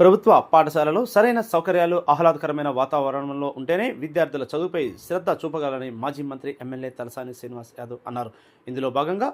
ప్రభుత్వ పాఠశాలలో సరైన సౌకర్యాలు ఆహ్లాదకరమైన వాతావరణంలో ఉంటేనే విద్యార్థుల చదువుపై శ్రద్ధ చూపగలని మాజీ మంత్రి ఎమ్మెల్యే తలసాని శ్రీనివాస్ యాదవ్ అన్నారు. ఇందులో భాగంగా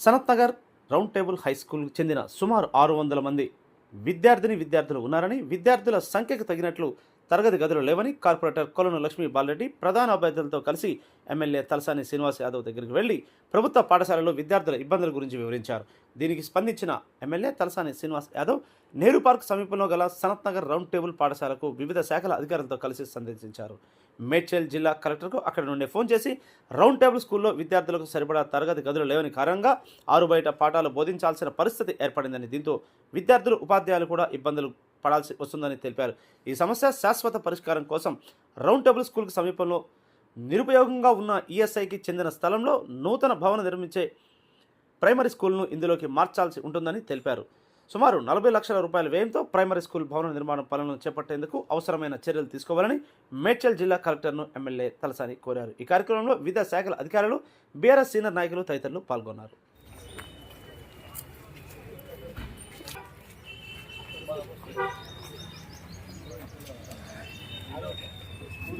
Sanath Nagar round table high స్కూల్కు చెందిన సుమారు ఆరు వందల మంది విద్యార్థిని విద్యార్థులు ఉన్నారని విద్యార్థుల సంఖ్యకు తగినట్లు తరగతి గదులు లేవని కార్పొరేటర్ కొలను లక్ష్మీ బాలరెడ్డి ప్రధాన అభ్యర్థులతో కలిసి ఎమ్మెల్యే తలసాని శ్రీనివాస్ యాదవ్ దగ్గరికి వెళ్ళి ప్రభుత్వ పాఠశాలలో విద్యార్థుల ఇబ్బందుల గురించి వివరించారు. దీనికి స్పందించిన ఎమ్మెల్యే తలసాని శ్రీనివాస్ యాదవ్ నెహ్రూ పార్క్ సమీపంలో గల సనత్ నగర్ రౌండ్ టేబుల్ పాఠశాలకు వివిధ శాఖల అధికారులతో కలిసి సందర్శించారు. మేడ్చల్ జిల్లా కలెక్టర్కు అక్కడ నుండి ఫోన్ చేసి రౌండ్ టేబుల్ స్కూల్లో విద్యార్థులకు సరిపడా తరగతి గదులు లేవని కారణంగా ఆరు బయట పాఠాలు బోధించాల్సిన పరిస్థితి ఏర్పడిందని దీంతో విద్యార్థులు ఉపాధ్యాయులు కూడా ఇబ్బందులు పడాల్సి వస్తుందని తెలిపారు. ఈ సమస్య శాశ్వత పరిష్కారం కోసం రౌండ్ టేబుల్ స్కూల్కి సమీపంలో నిరుపయోగంగా ఉన్న ఈఎస్ఐకి చెందిన స్థలంలో నూతన భవనం నిర్మించే ప్రైమరీ స్కూల్ను ఇందులోకి మార్చాల్సి ఉంటుందని తెలిపారు. సుమారు నలభై లక్షల రూపాయల వ్యయంతో ప్రైమరీ స్కూల్ భవన నిర్మాణ పనులను చేపట్టేందుకు అవసరమైన చర్యలు తీసుకోవాలని మేడ్చల్ జిల్లా కలెక్టర్ను ఎమ్మెల్యే తలసాని కోరారు. ఈ కార్యక్రమంలో వివిధ శాఖల అధికారులు బీఆర్ఎస్ సీనియర్ నాయకులు తదితరులు పాల్గొన్నారు.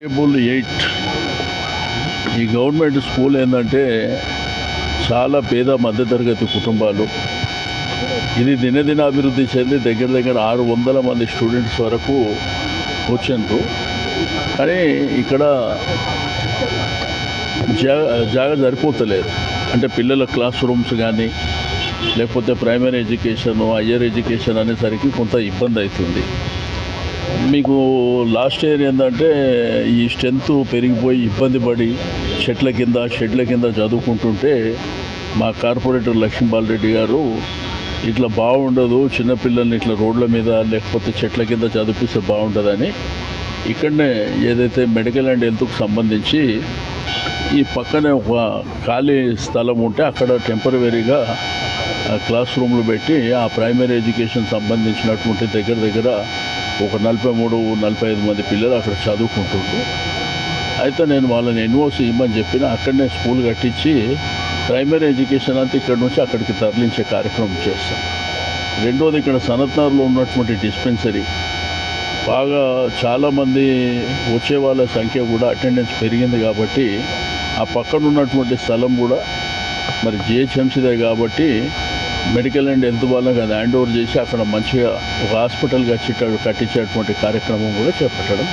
టేబుల్ ఎయిట్ ఈ గవర్నమెంట్ స్కూల్ ఏంటంటే చాలా పేద మధ్యతరగతి కుటుంబాలు. ఇది దినదిన అభివృద్ధి చెంది దగ్గర దగ్గర ఆరు వందల మంది స్టూడెంట్స్ వరకు వచ్చిండ్రు కానీ ఇక్కడ జాగ జాగా సరిపోతలేదు. అంటే పిల్లల క్లాస్ రూమ్స్ కానీ లేకపోతే ప్రైమరీ ఎడ్యుకేషన్ హయ్యర్ ఎడ్యుకేషన్ అనేసరికి కొంత ఇబ్బంది అవుతుంది. మీకు లాస్ట్ ఇయర్ ఏంటంటే ఈ స్ట్రెంత్ పెరిగిపోయి ఇబ్బంది పడి షెట్ల కింద షెడ్ల కింద చదువుకుంటుంటే మా కార్పొరేటర్ లక్ష్మీబాల్ రెడ్డి గారు ఇట్లా బాగుండదు చిన్నపిల్లల్ని ఇట్లా రోడ్ల మీద లేకపోతే చెట్ల కింద చదివిస్తే బాగుంటుందని ఇక్కడనే ఏదైతే మెడికల్ అండ్ హెల్త్కు సంబంధించి ఈ పక్కనే ఒక ఖాళీ స్థలం ఉంటే అక్కడ టెంపరవరీగా క్లాస్ రూమ్లు పెట్టి ఆ ప్రైమరీ ఎడ్యుకేషన్ సంబంధించినటువంటి దగ్గర దగ్గర ఒక నలభై మూడు నలభై ఐదు మంది పిల్లలు అక్కడ చదువుకుంటుండ్రు. అయితే నేను వాళ్ళని ఎన్ఓసి ఇవ్వమని చెప్పిన అక్కడనే స్కూల్ కట్టించి ప్రైమరీ ఎడ్యుకేషన్ అంతా ఇక్కడ నుంచి అక్కడికి తరలించే కార్యక్రమం చేస్తాం. రెండోది ఇక్కడ సనత్నగర్లో ఉన్నటువంటి డిస్పెన్సరీ. బాగా చాలామంది వచ్చే వాళ్ళ సంఖ్య కూడా అటెండెన్స్ పెరిగింది కాబట్టి ఆ పక్కన ఉన్నటువంటి స్థలం కూడా మరి జిహెచ్ఎంసీదే కాబట్టి మెడికల్ అండ్ హెల్త్ వాళ్ళకి అది హ్యాండ్ ఓవర్ చేసి అక్కడ మంచిగా ఒక హాస్పిటల్గా చిట్టాడు కట్టించేటువంటి కార్యక్రమం కూడా చేపట్టడం